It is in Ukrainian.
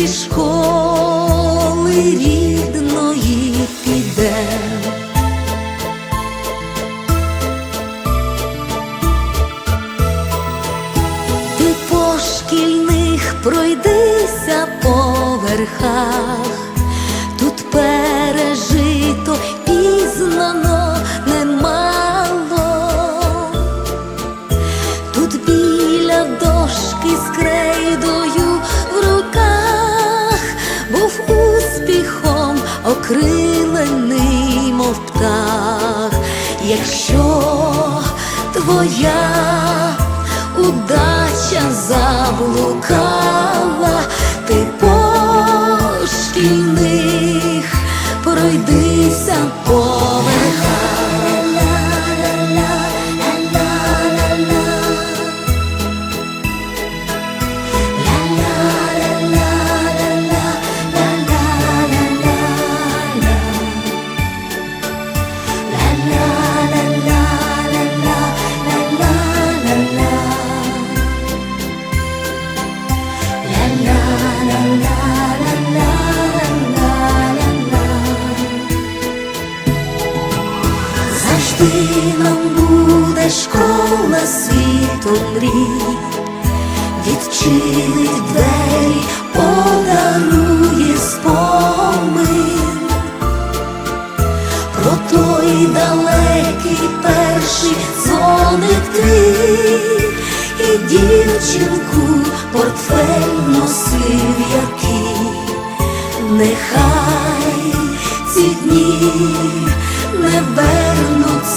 зі школи рідної піде. Ти по шкільних пройдися по верхах, якщо твоя удача заблукала, Завжди нам буде школа світу мрій, відчинить двері, подарує спомин. Про той далекий перший дзвоник твій і дівчинку портфель носив який, нехай ці дні не